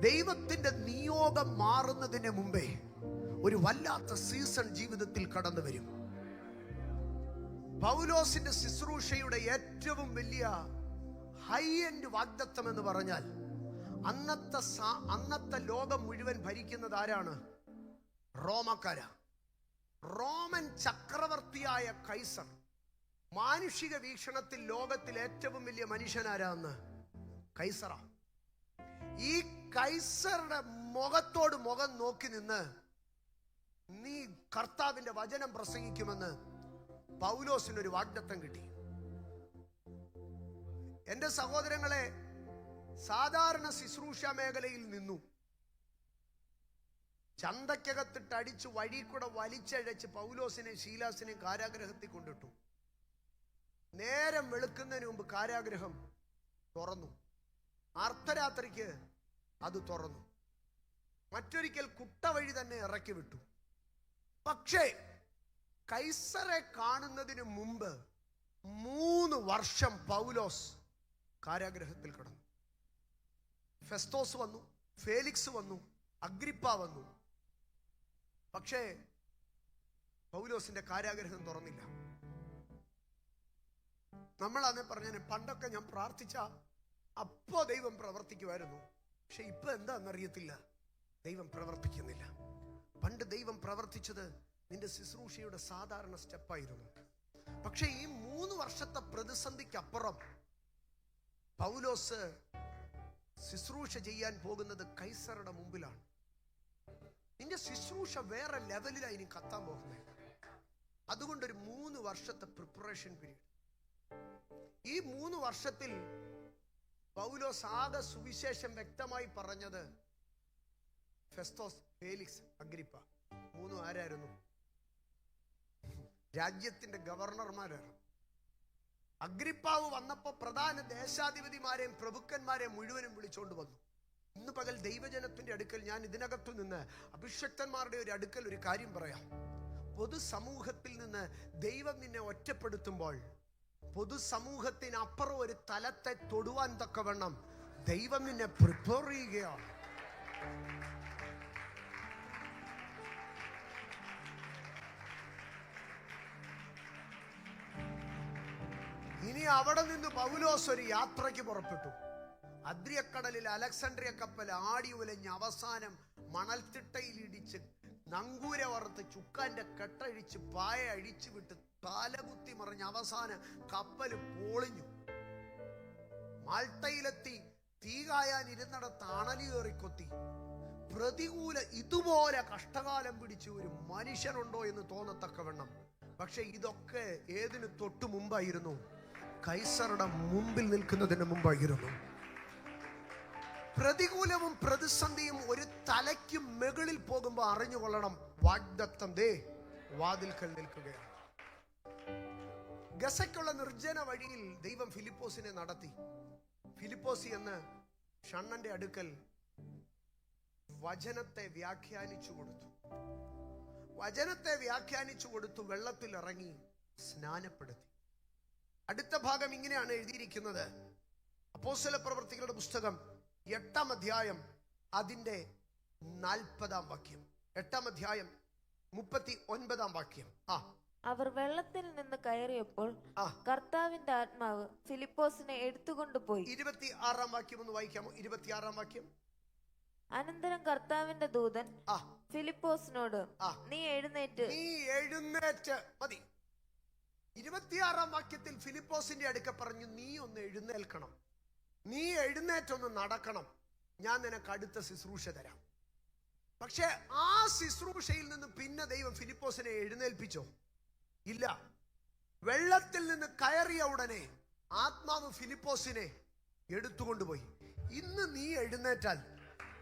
ദൈവത്തിന്റെ നിയോഗം മാറുന്നതിന് മുമ്പേ ഒരു വല്ലാത്ത സീസൺ ജീവിതത്തിൽ കടന്നു വരും. പൗലോസിന്റെ ശുശ്രൂഷയുടെ ഏറ്റവും വലിയ ഹൈ എൻഡ് വാഗ്ദത്വം എന്ന് പറഞ്ഞാൽ അന്നത്തെ അന്നത്തെ ലോകം മുഴുവൻ ഭരിക്കുന്നത് ആരാണ്? റോമക്കാര. റോമൻ ചക്രവർത്തിയായ കൈസർ. മാനുഷിക വീക്ഷണത്തിൽ ലോകത്തിൽ ഏറ്റവും വലിയ മനുഷ്യനാരാന്ന് കൈസറ. ഈ കൈസറുടെ മുഖത്തോട് മുഖം നോക്കി നിന്ന് നീ കർത്താവിന്റെ വചനം പ്രസംഗിക്കുമെന്ന് പൗലോസിന് ഒരു വാഗ്ദത്തം കിട്ടി. എന്റെ സഹോദരങ്ങളെ സാധാരണ ശുശ്രൂഷ മേഖലയിൽ നിന്നു. ചന്തക്കകത്തിട്ട് അടിച്ച് വഴി കൂടെ വലിച്ചഴച്ച് പൗലോസിനെ ശീലാസിനെ കാരാഗ്രഹത്തിൽ കൊണ്ടിട്ടു. നേരം വെളുക്കുന്നതിന് മുമ്പ് കാരാഗ്രഹം തുറന്നു. അർദ്ധരാത്രിക്ക് അത് തുറന്നു. മറ്റൊരിക്കൽ കുട്ട വഴി തന്നെ ഇറക്കി വിട്ടു. പക്ഷേ കൈസറെ കാണുന്നതിന് മുമ്പ് മൂന്ന് വർഷം പൗലോസ് കാരാഗ്രഹത്തിൽ കിടന്നു. ഫെസ്തോസ് വന്നു ഫേലിക്സ് വന്നു അഗ്രിപ്പ വന്നു. പക്ഷേ പൗലോസിന്റെ കാരാഗ്രഹം തുറന്നില്ല. നമ്മൾ അന്ന് പറഞ്ഞു പണ്ടൊക്കെ ഞാൻ പ്രാർത്ഥിച്ച അപ്പോ ദൈവം പ്രവർത്തിക്കുമായിരുന്നു. പക്ഷെ ഇപ്പൊ എന്താണെന്നറിയത്തില്ല ദൈവം പ്രവർത്തിക്കുന്നില്ല. പണ്ട് ദൈവം പ്രവർത്തിച്ചത് നിന്റെ ശുശ്രൂഷയുടെ സാധാരണ സ്റ്റെപ്പായിരുന്നു. പക്ഷെ ഈ മൂന്ന് വർഷത്തെ പ്രതിസന്ധിക്കപ്പുറം പൗലോസ് ശുശ്രൂഷ ചെയ്യാൻ പോകുന്നത് കൈസറുടെ മുമ്പിലാണ്. നിന്റെ ശുശ്രൂഷ വേറെ ലെവലിലാണ് ഇനി കത്താൻ പോകുന്നത്. അതുകൊണ്ടൊരു മൂന്ന് വർഷത്തെ പ്രിപ്പറേഷൻ പീരീഡ് ഈ മൂന്ന് വർഷത്തിൽ പൗലോസ് ആകെ സുവിശേഷം വ്യക്തമായി പറഞ്ഞത് ഫെസ്തോസ് ഫേലിക്സ് അഗ്രിപ്പ. മൂന്നും ആരായിരുന്നു? രാജ്യത്തിന്റെ ഗവർണർമാരായിരുന്നു. അഗ്രിപ്പാവ് വന്നപ്പോ പ്രധാന ദേശാധിപതിമാരെയും പ്രഭുക്കന്മാരെയും മുഴുവനും വിളിച്ചോണ്ട് വന്നു. ഇന്ന് പകൽ ദൈവജനത്തിന്റെ അടുക്കൽ ഞാൻ ഇതിനകത്തു നിന്ന് അഭിഷക്തന്മാരുടെ ഒരു അടുക്കൽ ഒരു കാര്യം പറയാം. പൊതുസമൂഹത്തിൽ നിന്ന് ദൈവം നിന്നെ ഒറ്റപ്പെടുത്തുമ്പോൾ പൊതുസമൂഹത്തിനപ്പുറം ഒരു തലത്തെ തൊടുവാൻ തക്കവണ്ണം ദൈവം നിന്നെ പ്രിപ്പയർ ചെയ്യുകയാണ്. ഇനി അവിടെ നിന്ന് പൗലോസ് ഒരു യാത്രയ്ക്ക് പുറപ്പെട്ടു. അദ്രിയക്കടലിൽ അലക്സാണ്ട്രിയ കപ്പൽ ആടി ഉലഞ്ഞ് അവസാനം മണൽത്തിട്ടയിൽ ഇടിച്ച് നങ്കൂര വറുത്ത് ചുക്കാന്റെ കെട്ടഴിച്ച് പായ അഴിച്ചു വിട്ട് തലകുത്തി മറിഞ്ഞ് അവസാനം കപ്പൽ പൊളിഞ്ഞു. മാൾട്ടയിലെത്തി തീ കായാൻ ഇരുന്നിടത്ത് അണലി കയറിക്കൊത്തി. പ്രതികൂല ഇതുപോലെ കഷ്ടകാലം പിടിച്ച ഒരു മനുഷ്യനുണ്ടോ എന്ന് തോന്നത്തക്കവണ്ണം പക്ഷെ ഇതൊക്കെ ഏതിന് തൊട്ടു മുമ്പായിരുന്നു? കൈസറുടെ മുമ്പിൽ നിൽക്കുന്നതിന് മുമ്പായിരുന്നു. പ്രതികൂലവും പ്രതിസന്ധിയും ഒരു തലയ്ക്ക് മുകളിൽ പോകുമ്പോൾ അറിഞ്ഞുകൊള്ളണം വാഗ്ദത്തം ദേ വാതിൽക്കൽ നിൽക്കുകയാണ്. ഗസയ്ക്കുള്ള നിർജന വഴിയിൽ ദൈവം ഫിലിപ്പോസിനെ നടത്തി. ഫിലിപ്പോസി എന്ന് ഷണ്ണന്റെ അടുക്കൽ വചനത്തെ വ്യാഖ്യാനിച്ചു കൊടുത്തു. വചനത്തെ വ്യാഖ്യാനിച്ചു കൊടുത്തു വെള്ളത്തിൽ ഇറങ്ങി സ്നാനപ്പെടുത്തി. അടുത്ത ഭാഗം ഇങ്ങനെയാണ് എഴുതിയിരിക്കുന്നത്. അപ്പോസ്തല പ്രവർത്തികളുടെ പുസ്തകം എട്ടാം അധ്യായം അതിന്റെ നാൽപ്പതാം വാക്യം. എട്ടാം അധ്യായം മുപ്പത്തി ഒൻപതാം വാക്യം. ആ അവർ വെള്ളത്തിൽ നിന്ന് കയറിയപ്പോൾ കർത്താവിന്റെ ആത്മാവ് ഫിലിപ്പോസിനെ എടുത്തുകൊണ്ടുപോയി. ഇരുപത്തി ആറാം വാക്യം ഒന്ന് വായിക്കാമോ? ഇരുപത്തി ആറാം വാക്യം. അനന്തരം കർത്താവിന്റെ ദൂതൻ ഫിലിപ്പോസിനോട് നീ എഴുന്നേറ്റ്. നീ എഴുന്നേറ്റ്. മതി. ഇരുപത്തിയാറാം വാക്യത്തിൽ ഫിലിപ്പോസിന്റെ അടുക്ക പറഞ്ഞു നീ ഒന്ന് എഴുന്നേൽക്കണം. നീ എഴുന്നേറ്റൊന്ന് നടക്കണം. ഞാൻ നിനക്ക് അടുത്ത ശുശ്രൂഷ തരാം. പക്ഷെ ആ ശുശ്രൂഷയിൽ നിന്ന് പിന്നെ ദൈവം ഫിലിപ്പോസിനെ എഴുന്നേൽപ്പിച്ചോ? ഇല്ല. വെള്ളത്തിൽ നിന്ന് കയറിയ ഉടനെ ആത്മാവ് ഫിലിപ്പോസിനെ എടുത്തുകൊണ്ടുപോയി. ഇന്ന് നീ എഴുന്നേറ്റാൽ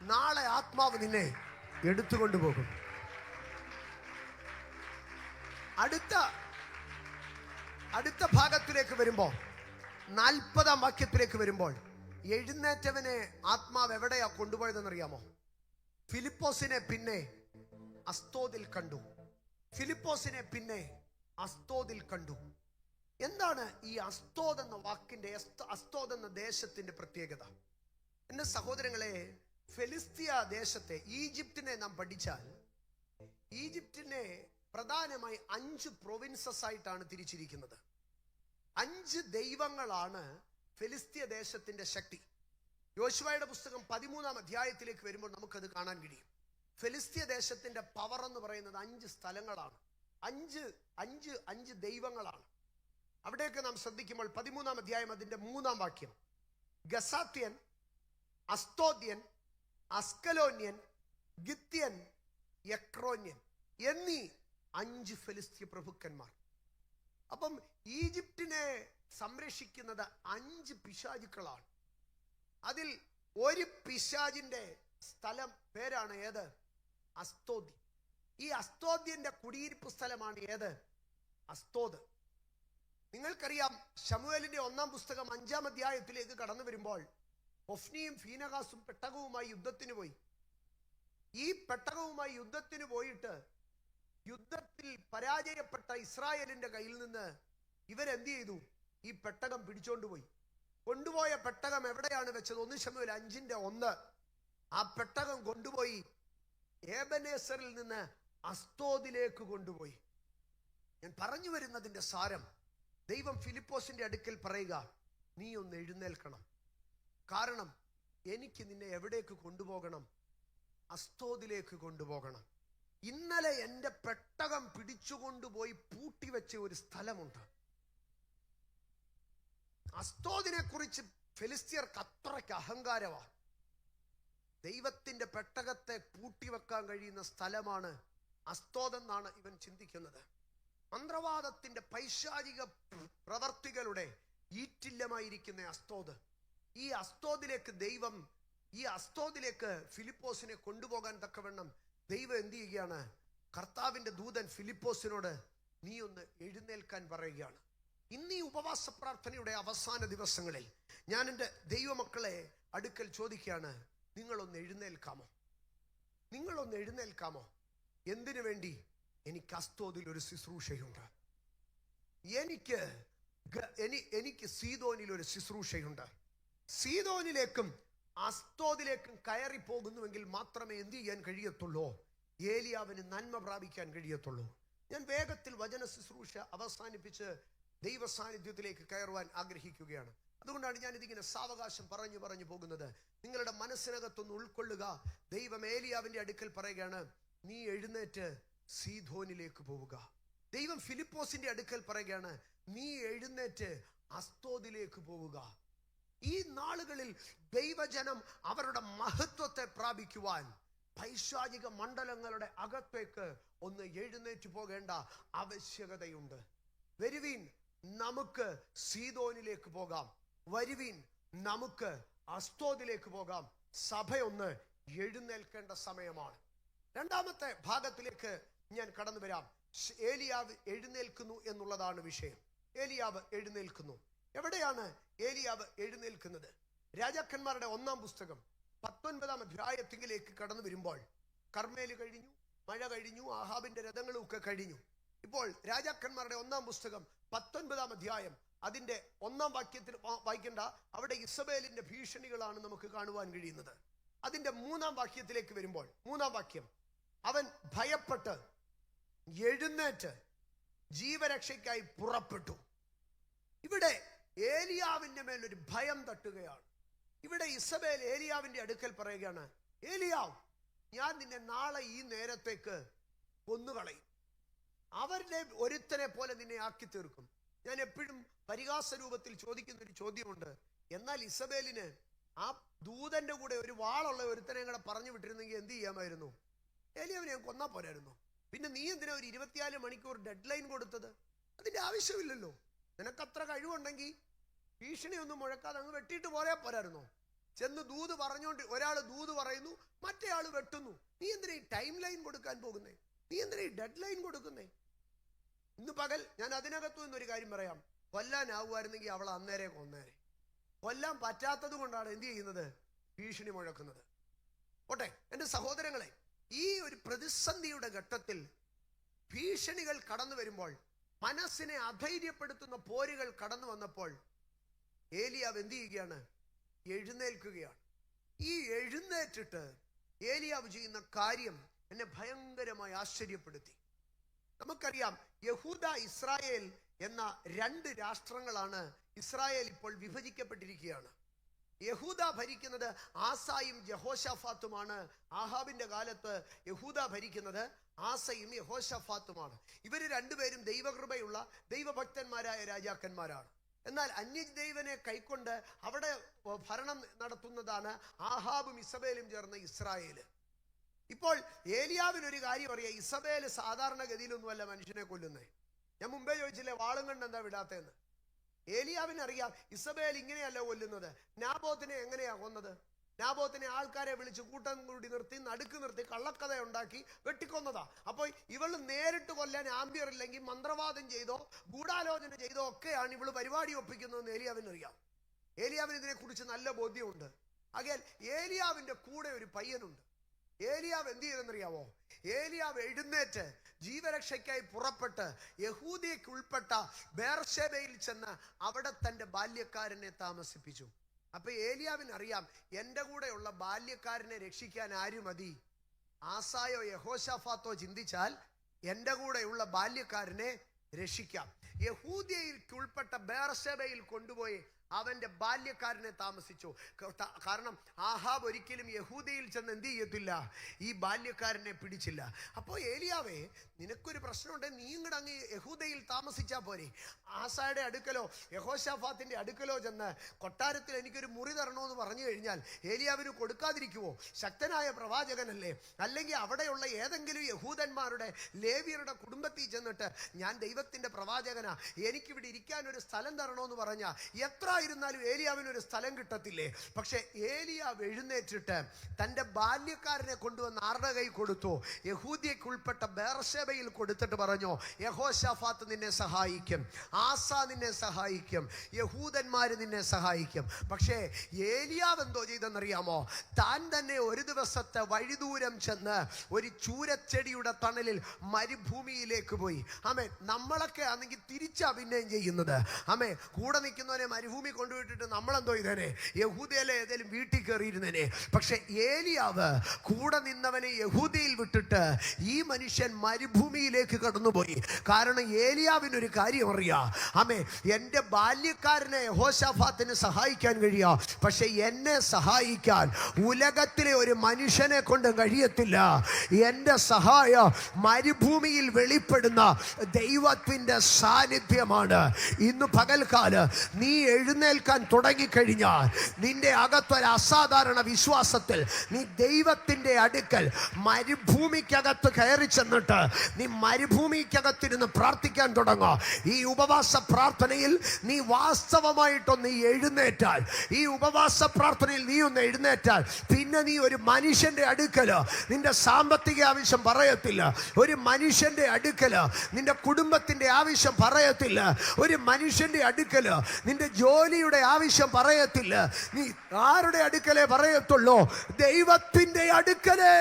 നാളെ ആത്മാവ് നിന്നെ എടുത്തുകൊണ്ടുപോകും. അടുത്ത അടുത്ത ഭാഗത്തിലേക്ക് വരുമ്പോൾ നാൽപ്പതാം വാക്യത്തിലേക്ക് വരുമ്പോൾ എഴുന്നേറ്റവനെ ആത്മാവ് എവിടെയാ കൊണ്ടുപോയതെന്നറിയാമോ? ഫിലിപ്പോസിനെ പിന്നെ അസ്തോതിൽ കണ്ടു. ഫിലിപ്പോസിനെ പിന്നെ അസ്തോദിൽ കണ്ടു. എന്താണ് ഈ അസ്തോദ് എന്ന വാക്കിന്റെ അസ്തോത് എന്ന ദേശത്തിന്റെ പ്രത്യേകത? എന്റെ സഹോദരങ്ങളെ ഫെലിസ്തീയ ദേശത്തെ ഈജിപ്തിനെ നാം പഠിച്ചാൽ ഈജിപ്തിനെ പ്രധാനമായി അഞ്ച് പ്രൊവിൻസസ് ആയിട്ടാണ് തിരിച്ചിരിക്കുന്നത്. അഞ്ച് ദൈവങ്ങളാണ് ഫെലിസ്തീയ ദേശത്തിന്റെ ശക്തി. യോശുവയുടെ പുസ്തകം പതിമൂന്നാം അധ്യായത്തിലേക്ക് വരുമ്പോൾ നമുക്കത് കാണാൻ കഴിയും. ഫെലിസ്തീയ ദേശത്തിന്റെ പവർ എന്ന് പറയുന്നത് അഞ്ച് സ്ഥലങ്ങളാണ്. അഞ്ച് അഞ്ച് അഞ്ച് ദൈവങ്ങളാണ്. അവിടെയൊക്കെ നാം ശ്രദ്ധിക്കുമ്പോൾ പതിമൂന്നാം അധ്യായം അതിന്റെ മൂന്നാം വാക്യം. ഗസാത്യൻ അസ്തോദ്യൻ അസ്കലോന്യൻ ഗിത്യൻ യക്രോന്യൻ എന്നീ അഞ്ച് ഫെലിസ്തീയ പ്രഭുക്കന്മാർ. അപ്പം ഈജിപ്തിനെ സംരക്ഷിക്കുന്നത് അഞ്ച് പിശാചുക്കളാണ്. അതിൽ ഒരു പിശാജിന്റെ സ്ഥലം പേരാണ് ഏത്? അസ്തോദി ഈ അസ്തോദ്യന്റെ കുടിയിരിപ്പ് സ്ഥലമാണ് ഏത്? അസ്തോദ്. നിങ്ങൾക്കറിയാം ഷമുവേലിന്റെ ഒന്നാം പുസ്തകം അഞ്ചാം അധ്യായത്തിലേക്ക് കടന്നു വരുമ്പോൾ ഒഫ്നിയും ഫീനഹാസും പെട്ടകവുമായി യുദ്ധത്തിന് പോയി. ഈ പെട്ടകവുമായി യുദ്ധത്തിന് പോയിട്ട് യുദ്ധത്തിൽ പരാജയപ്പെട്ട ഇസ്രായേലിന്റെ കയ്യിൽ നിന്ന് ഇവരെന്ത് ചെയ്തു? ഈ പെട്ടകം പിടിച്ചോണ്ടുപോയി കൊണ്ടുപോയ പെട്ടകം എവിടെയാണ് വെച്ചത്? ഒന്ന് ശമുവൽ അഞ്ചിന്റെ ഒന്ന്. ആ പെട്ടകം കൊണ്ടുപോയി ഏബനേസറിൽ നിന്ന് അസ്തോദിലേക്ക് കൊണ്ടുപോയി. ഞാൻ പറഞ്ഞു വരുന്നതിന്റെ സാരം ദൈവം ഫിലിപ്പോസിന്റെ അടുക്കൽ പറയുക നീ ഒന്ന് എഴുന്നേൽക്കണം. കാരണം എനിക്ക് നിന്നെ എവിടേക്ക് കൊണ്ടുപോകണം? അസ്തോദിലേക്ക് കൊണ്ടുപോകണം. ഇന്നലെ എന്റെ പെട്ടകം പിടിച്ചുകൊണ്ടുപോയി പൂട്ടിവെച്ച ഒരു സ്ഥലമുണ്ട്. അസ്തോദിനെ കുറിച്ച് ഫെലിസ്തീയർക്ക് അത്രയ്ക്ക് അഹങ്കാരമാണ് ദൈവത്തിന്റെ പെട്ടകത്തെ പൂട്ടിവെക്കാൻ കഴിയുന്ന സ്ഥലമാണ് അസ്തോദെന്നാണ് ഇവൻ ചിന്തിക്കുന്നത്. മന്ത്രവാദത്തിന്റെ പൈശാചിക പ്രവർത്തികളുടെ ഈറ്റില്ലമായിരിക്കുന്ന അസ്തോദ്. ഈ അസ്തോദിലേക്ക് ദൈവം ഈ അസ്തോദിലേക്ക് ഫിലിപ്പോസിനെ കൊണ്ടുപോകാൻ തക്കവണ്ണം ദൈവം എന്ത് ചെയ്യുകയാണ്? കർത്താവിന്റെ ദൂതൻ ഫിലിപ്പോസിനോട് നീ ഒന്ന് എഴുന്നേൽക്കാൻ പറയുകയാണ്. ഇന്ന് ഈ ഉപവാസ പ്രാർത്ഥനയുടെ അവസാന ദിവസങ്ങളിൽ ഞാൻ എന്റെ ദൈവമക്കളെ അടുക്കൽ ചോദിക്കുകയാണ് നിങ്ങളൊന്ന് എഴുന്നേൽക്കാമോ? നിങ്ങളൊന്ന് എഴുന്നേൽക്കാമോ? എന്തിനു വേണ്ടി എനിക്ക് അസ്തോതിൽ ഒരു ശുശ്രൂഷയുണ്ട്? എനിക്ക് എനിക്ക് സീതോനിൽ ഒരു ശുശ്രൂഷയുണ്ട്. സീതോനിലേക്കും അസ്തോതിലേക്കും കയറി പോകുന്നുവെങ്കിൽ മാത്രമേ എന്ത് ചെയ്യാൻ കഴിയത്തുള്ളൂ? ഏലിയാവിന് നന്മ പ്രാപിക്കാൻ കഴിയത്തുള്ളൂ. ഞാൻ വേഗത്തിൽ വചന ശുശ്രൂഷ അവസാനിപ്പിച്ച് ദൈവ സാന്നിധ്യത്തിലേക്ക് കയറുവാൻ ആഗ്രഹിക്കുകയാണ്. അതുകൊണ്ടാണ് ഞാൻ ഇതിങ്ങനെ സാവകാശം പറഞ്ഞു പറഞ്ഞു പോകുന്നത്. നിങ്ങളുടെ മനസ്സിനകത്തൊന്ന് ഉൾക്കൊള്ളുക. ദൈവം ഏലിയാവിന്റെ അടുക്കൽ പറയുകയാണ് നീ എഴുന്നേറ്റ് സീധോനിലേക്ക് പോവുക. ദൈവം ഫിലിപ്പോസിന്റെ അടുക്കൽ പറയുകയാണ് നീ എഴുന്നേറ്റ് അസ്തോദിലേക്ക് പോവുക. ഈ നാളുകളിൽ ദൈവജനം അവരുടെ മഹത്വത്തെ പ്രാപിക്കുവാൻ പൈശാചിക മണ്ഡലങ്ങളുടെ അകത്തേക്ക് ഒന്ന് എഴുന്നേറ്റ് പോകേണ്ട ആവശ്യകതയുണ്ട്. വരുവീൻ നമുക്ക് സീതോനിലേക്ക് പോകാം. വരുവീൻ നമുക്ക് അസ്തോദിലേക്ക് പോകാം. സഭയൊന്ന് എഴുന്നേൽക്കേണ്ട സമയമാണ്. രണ്ടാമത്തെ ഭാഗത്തിലേക്ക് ഞാൻ കടന്നു വരാം. ഏലിയാവ് എഴുന്നേൽക്കുന്നു എന്നുള്ളതാണ് വിഷയം. ഏലിയാവ് എഴുന്നേൽക്കുന്നു. എവിടെയാണ് ഏലിയാവ് എഴുന്നേൽക്കുന്നത്? രാജാക്കന്മാരുടെ ഒന്നാം പുസ്തകം പത്തൊൻപതാം അധ്യായത്തിലേക്ക് കടന്നു വരുമ്പോൾ. കർമ്മേൽ കഴിഞ്ഞു മഴ കഴിഞ്ഞു ആഹാബിന്റെ രഥങ്ങളും ഒക്കെ കഴിഞ്ഞു. ഇപ്പോൾ രാജാക്കന്മാരുടെ ഒന്നാം പുസ്തകം പത്തൊൻപതാം അധ്യായം അതിന്റെ ഒന്നാം വാക്യത്തിൽ വായിക്കേണ്ട. അവിടെ ഇസബേലിന്റെ ഭീഷണികളാണ് നമുക്ക് കാണുവാൻ കഴിയുന്നത്. അതിന്റെ മൂന്നാം വാക്യത്തിലേക്ക് വരുമ്പോൾ മൂന്നാം വാക്യം. അവൻ ഭയപ്പെട്ട് എഴുന്നേറ്റ് ജീവരക്ഷയ്ക്കായി പുറപ്പെട്ടു. ഇവിടെ ഏലിയാവിന്റെ മേലൊരു ഭയം തട്ടുകയാണ്. ഇവിടെ ഇസബേൽ ഏലിയാവിന്റെ അടുക്കൽ പറയുകയാണ് ഏലിയാവ് ഞാൻ നിന്നെ നാളെ ഈ നേരത്തേക്ക് കൊന്നുകളയും. അവരുടെ ഒരുത്തനെ പോലെ നിന്നെ ആക്കി തീർക്കും. ഞാൻ എപ്പോഴും പരിഹാസ രൂപത്തിൽ ചോദിക്കുന്ന ഒരു ചോദ്യമുണ്ട്. എന്നാൽ ഇസബേലിന് ആ ദൂതന്റെ കൂടെ ഒരു വാളുള്ള ഒരുത്തനെ കൂടെ പറഞ്ഞു വിട്ടിരുന്നെങ്കിൽ എന്ത് ചെയ്യാമായിരുന്നു? ഏലിയാവിനെ ഞാൻ കൊന്നാ പോരായിരുന്നു. പിന്നെ നീ എന്തിനാ ഒരു ഇരുപത്തിനാല് മണിക്കൂർ ഡെഡ് ലൈൻ കൊടുത്തത്? അതിന്റെ ആവശ്യമില്ലല്ലോ. നിനക്ക് അത്ര കഴിവുണ്ടെങ്കിൽ ഭീഷണിയൊന്നും മുഴക്കാതെ അങ്ങ് വെട്ടിയിട്ട് പോരാ പോരായിരുന്നോ. ചെന്ന് ദൂത് പറഞ്ഞോണ്ട് ഒരാൾ ദൂത് പറയുന്നു മറ്റേ ആൾ വെട്ടുന്നു. നീ എന്തിനാ ഈ ടൈം ലൈൻ കൊടുക്കാൻ പോകുന്നേ? നീ എന്തിനാ ഈ ഡെഡ് ലൈൻ കൊടുക്കുന്നേ? ഇന്ന് പകൽ ഞാൻ അതിനകത്തു നിന്നൊരു കാര്യം പറയാം. കൊല്ലാനാവുമായിരുന്നെങ്കിൽ അവൾ അന്നേരെ കൊന്നേരെ. കൊല്ലാൻ പറ്റാത്തത് കൊണ്ടാണ് എന്ത് ചെയ്യുന്നത്? ഭീഷണി മുഴക്കുന്നത്. ഓട്ടെ എന്റെ സഹോദരങ്ങളെ ഈ ഒരു പ്രതിസന്ധിയുടെ ഘട്ടത്തിൽ ഭീഷണികൾ കടന്നു വരുമ്പോൾ മനസ്സിനെ അധൈര്യപ്പെടുത്തുന്ന പോരുകൾ കടന്നു വന്നപ്പോൾ ഏലിയാവ് എന്ത് ചെയ്യുകയാണ്? എഴുന്നേൽക്കുകയാണ്. ഈ എഴുന്നേറ്റിട്ട് ഏലിയാവ് ചെയ്യുന്ന കാര്യം എന്നെ ഭയങ്കരമായി ആശ്ചര്യപ്പെടുത്തി. നമുക്കറിയാം യഹൂദ ഇസ്രായേൽ എന്ന രണ്ട് രാഷ്ട്രങ്ങളാണ് ഇസ്രായേൽ ഇപ്പോൾ വിഭജിക്കപ്പെട്ടിരിക്കുകയാണ്. യഹൂദ ഭരിക്കുന്നത് ആസായും ജഹോഷഫാത്തുമാണ് ആഹാബിന്റെ കാലത്ത് യഹൂദ ഭരിക്കുന്നത് ആസയും യഹോഷഫാത്തുമാണ് ഇവർ രണ്ടുപേരും ദൈവകൃപയുള്ള ദൈവഭക്തന്മാരായ രാജാക്കന്മാരാണ്. എന്നാൽ അന്യദൈവനെ കൈക്കൊണ്ട് അവിടെ ഭരണം നടത്തുന്നതാണ് ആഹാബും ഇസബേലും ചേർന്ന ഇസ്രായേൽ ഇപ്പോൾ ഏലിയാവിന് ഒരു കാര്യം അറിയാം. ഇസബേൽ സാധാരണഗതിയിലൊന്നുമല്ല മനുഷ്യനെ കൊല്ലുന്നത്. ഞാൻ മുമ്പേ ചോദിച്ചില്ലേ വാളും കണ്ട് എന്താ വിടാത്തേന്ന് ഏലിയാവിന് അറിയാം ഇസബേൽ ഇങ്ങനെയല്ല കൊല്ലുന്നത്. നാബോത്തിനെ എങ്ങനെയാ കൊന്നത്? നാബോത്തിനെ ആൾക്കാരെ വിളിച്ച് കൂട്ടം കൂടി നിർത്തി നടുക്ക് നിർത്തി കള്ളക്കഥ ഉണ്ടാക്കി വെട്ടിക്കൊന്നതാ. അപ്പോൾ ഇവൾ നേരിട്ട് കൊല്ലാൻ ആംബിയർ ഇല്ലെങ്കിൽ മന്ത്രവാദം ചെയ്തോ ഗൂഢാലോചന ചെയ്തോ ഒക്കെയാണ് ഇവൾ പരിപാടി ഒപ്പിക്കുന്നതെന്ന് ഏലിയാവിന് അറിയാം ഏലിയാവിന് ഇതിനെ കുറിച്ച് നല്ല ബോധ്യമുണ്ട്. അകേൽ ഏലിയാവിന്റെ കൂടെ ഒരു പയ്യനുണ്ട്. ഏലിയാവ് എന്ത് ചെയ്തെന്നറിയാവോ? ഏലിയാവ് എഴുന്നേറ്റ് ജീവരക്ഷയ്ക്കായി പുറപ്പെട്ട് യഹൂദിയക്ക് ഉൾപ്പെട്ട ബേർഷേബയിൽ ചെന്ന് അവിടെ തന്റെ ബാല്യക്കാരനെ താമസിപ്പിച്ചു. അപ്പൊ ഏലിയാവിന് അറിയാം എന്റെ കൂടെയുള്ള ബാല്യക്കാരനെ രക്ഷിക്കാൻ ആര് മതി? ആസായോ യഹോഷാഫാത്തോ ചിന്തിച്ചാൽ എന്റെ കൂടെയുള്ള ബാല്യക്കാരനെ രക്ഷിക്കാം. യഹൂദിയയ്ക്ക് ഉൾപ്പെട്ട ബേർഷേബയിൽ കൊണ്ടുപോയി അവന്റെ ബാല്യക്കാരനെ താമസിച്ചു. കാരണം ആഹാബ് ഒരിക്കലും യഹൂദയിൽ ചെന്ന് എന്ത് ചെയ്യത്തില്ല. ഈ ബാല്യക്കാരനെ പിടിച്ചില്ല. അപ്പോൾ ഏലിയാവേ നിനക്കൊരു പ്രശ്നമുണ്ട്. നീ ഇങ്ങോട്ട് അങ്ങ് യഹൂദയിൽ താമസിച്ചാൽ പോരെ. ആസായുടെ അടുക്കലോ യഹോഷാഫാത്തിന്റെ അടുക്കലോ ചെന്ന് കൊട്ടാരത്തിൽ എനിക്കൊരു മുറി തരണമെന്ന് പറഞ്ഞു കഴിഞ്ഞാൽ ഏലിയാവിന് കൊടുക്കാതിരിക്കുമോ ശക്തനായ പ്രവാചകനല്ലേ. അല്ലെങ്കിൽ അവിടെയുള്ള ഏതെങ്കിലും യഹൂദന്മാരുടെ ലേവിയരുടെ കുടുംബത്തിൽ ചെന്നിട്ട് ഞാൻ ദൈവത്തിന്റെ പ്രവാചകനാ. എനിക്കിവിടെ ഇരിക്കാൻ ഒരു സ്ഥലം തരണമെന്ന് പറഞ്ഞാൽ എത്ര ആയിരുന്നാലും ഏലിയാവിന് ഒരു സ്ഥലം കിട്ടത്തില്ലേ? പക്ഷെ ഏലിയാവ് എഴുന്നേറ്റിട്ട് തന്റെ ബാല്യക്കാരനെ കൊണ്ടുവന്ന് ആരുടെ കൈ കൊടുത്തു? യഹൂദിയക്ക് ഉൾപ്പെട്ട ബേർഷബയിൽ കൊടുത്തിട്ട് പറഞ്ഞു യഹോഷാഫാത്ത് നിന്നെ സഹായിക്കും ആസ നിന്നെ സഹായിക്കും യഹൂദന്മാർ നിന്നെ സഹായിക്കും. പക്ഷേ ഏലിയാവ് എന്തോ ചെയ്തെന്നറിയാമോ? താൻ തന്നെ ഒരു ദിവസത്തെ വഴിദൂരം ചെന്ന് ഒരു ചൂരച്ചെടിയുടെ തണലിൽ മരുഭൂമിയിലേക്ക് പോയി. ആമേ നമ്മളൊക്കെ ആണെങ്കിൽ തിരിച്ചാ പിന്നെയും ചെയ്യുന്നത്. ആമേ കൂടെ നിൽക്കുന്നവനെ മരുഭൂമി കൊണ്ടുവിട്ടിട്ട് നമ്മളെന്തോ ഇതേനെ? യഹൂദയിലെ ഏതെങ്കിലും വീട്ടിൽ കയറിയിരുന്നേനെ. പക്ഷെ ഏലിയാവ് കൂടെ നിന്നവനെ യഹൂദയിൽ വിട്ടിട്ട് ഈ മനുഷ്യൻ മരുഭൂമിയിലേക്ക് കടന്നുപോയി. കാരണം ഏലിയാവിനൊരു കാര്യം അറിയാം. ആമേ എന്റെ ബാല്യക്കാരനെ യഹോശാഫാത്തിന് സഹായിക്കാൻ കഴിയാം. പക്ഷെ എന്നെ സഹായിക്കാൻ ഉലകത്തിലെ ഒരു മനുഷ്യനെ കൊണ്ട് കഴിയത്തില്ല. എന്റെ സഹായ മരുഭൂമിയിൽ വെളിപ്പെടുന്ന ദൈവത്തിന്റെ സാന്നിധ്യമാണ്. ഇന്ന് പകൽക്കാൽ നീ എഴുന്നേൽക്കാൻ തുടങ്ങിക്കഴിഞ്ഞാൽ നിന്റെ അകത്തൊരു അസാധാരണ വിശ്വാസത്തിൽ നീ ദൈവത്തിന്റെ അടുക്കൽ മരുഭൂമിക്കകത്ത് കയറി ചെന്നിട്ട് നീ മരുഭൂമിക്കകത്തിരുന്ന് പ്രാർത്ഥിക്കാൻ തുടങ്ങുക. ഈ ഉപവാസ പ്രാർത്ഥനയിൽ നീ വാസ്തവമായിട്ടൊന്ന് എഴുന്നേറ്റാൽ ഈ ഉപവാസ പ്രാർത്ഥനയിൽ നീ ഒന്ന് എഴുന്നേറ്റാൽ പിന്നെ നീ ഒരു മനുഷ്യന്റെ അടുക്കൽ നിന്റെ സാമ്പത്തിക ആവശ്യം പറയത്തില്ല. ഒരു മനുഷ്യന്റെ അടുക്കൽ നിന്റെ കുടുംബത്തിന്റെ ആവശ്യം പറയത്തില്ല. ഒരു മനുഷ്യന്റെ അടുക്കൽ നിന്റെ ജോലിയുടെ ആവശ്യം പറയത്തില്ല. നീ ആരുടെ അടുക്കലേ പറയത്തുള്ളോ? ദൈവത്തിന്റെ അടുക്കലേ.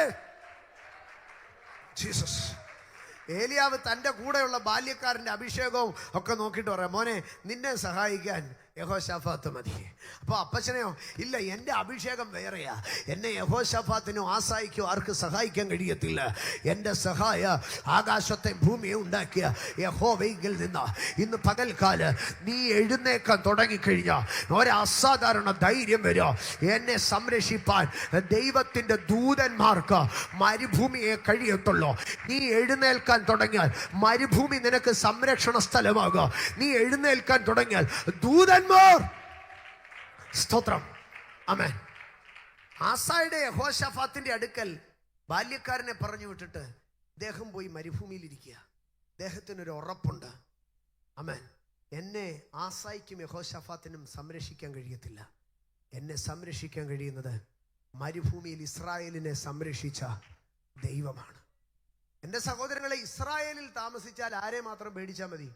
ജീസസ് ഏലിയാവ് തന്റെ കൂടെയുള്ള ബാല്യക്കാരന്റെ അഭിഷേകവും ഒക്കെ നോക്കിയിട്ട് പറയാം മോനെ നിന്നെ സഹായിക്കാൻ യഹോശാഫാത്ത് മതി. അപ്പോൾ അപ്പച്ചനെയോ ഇല്ല എന്റെ അഭിഷേകം വേറെയാ. എന്നെ യഹോഷാഫാത്തിനോ ആസായിക്കോ ആർക്ക് സഹായിക്കാൻ കഴിയത്തില്ല. എന്റെ സഹായ ആകാശത്തെ ഭൂമിയെ ഉണ്ടാക്കിയ യഹോവയിൽ നിന്ന്. ഇന്ന് പകൽക്കാൽ നീ എഴുന്നേക്കാൻ തുടങ്ങിക്കഴിഞ്ഞാൽ ഒരസാധാരണ ധൈര്യം വരിക എന്നെ സംരക്ഷിപ്പാൻ ദൈവത്തിന്റെ ദൂതന്മാർക്ക് മരുഭൂമിയെ കഴിയത്തുള്ളൂ. നീ എഴുന്നേൽക്കാൻ തുടങ്ങിയാൽ മരുഭൂമി നിനക്ക് സംരക്ഷണ സ്ഥലമാകുക നീ എഴുന്നേൽക്കാൻ തുടങ്ങിയാൽ ദൂതന്മാർ സ്തോത്രം. അമേ ആസായുടെ യഹോഷഫാത്തിന്റെ അടുക്കൽ ബാല്യക്കാരനെ പറഞ്ഞു വിട്ടിട്ട് ദേഹം പോയി മരുഭൂമിയിൽ ഇരിക്കുക ദേഹത്തിനൊരു ഉറപ്പുണ്ട്. അമേൻ എന്നെ ആസായിക്കും യഹോഷഫാത്തിനും സംരക്ഷിക്കാൻ കഴിയത്തില്ല. എന്നെ സംരക്ഷിക്കാൻ കഴിയുന്നത് മരുഭൂമിയിൽ ഇസ്രായേലിനെ സംരക്ഷിച്ച ദൈവമാണ്. എന്റെ സഹോദരങ്ങളെ ഇസ്രായേലിൽ താമസിച്ചാൽ ആരെ മാത്രം പേടിച്ചാൽ മതി?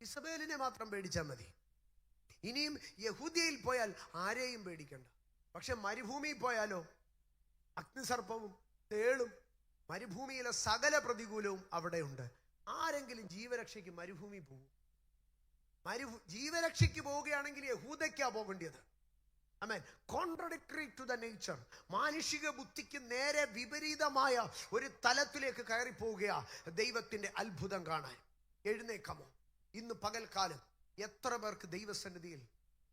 ഇസബേലിനെ മാത്രം പേടിച്ചാൽ മതി. ഇനിയും യഹൂദിയയിൽ പോയാൽ ആരെയും പേടിക്കണ്ട. പക്ഷെ മരുഭൂമിയിൽ പോയാലോ? അഗ്നിസർപ്പവും തേളും മരുഭൂമിയിലെ സകല പ്രതികൂലവും അവിടെ ഉണ്ട് ആരെങ്കിലും ജീവരക്ഷയ്ക്ക് മരുഭൂമി പോകും മരുഭൂ ജീവരക്ഷയ്ക്ക് പോവുകയാണെങ്കിൽ യഹൂദയ്ക്കാ പോകേണ്ടത് കോൺട്രഡിക്ടറി ടു ദ നേച്ചർ മാനുഷിക ബുദ്ധിക്ക് നേരെ വിപരീതമായ ഒരു തലത്തിലേക്ക് കയറി പോവുകയാ ദൈവത്തിന്റെ അത്ഭുതം കാണാൻ. എഴുന്നേക്കമോ ഇന്ന് പകൽക്കാലം എത്ര പേർക്ക് ദൈവസന്നിധിയിൽ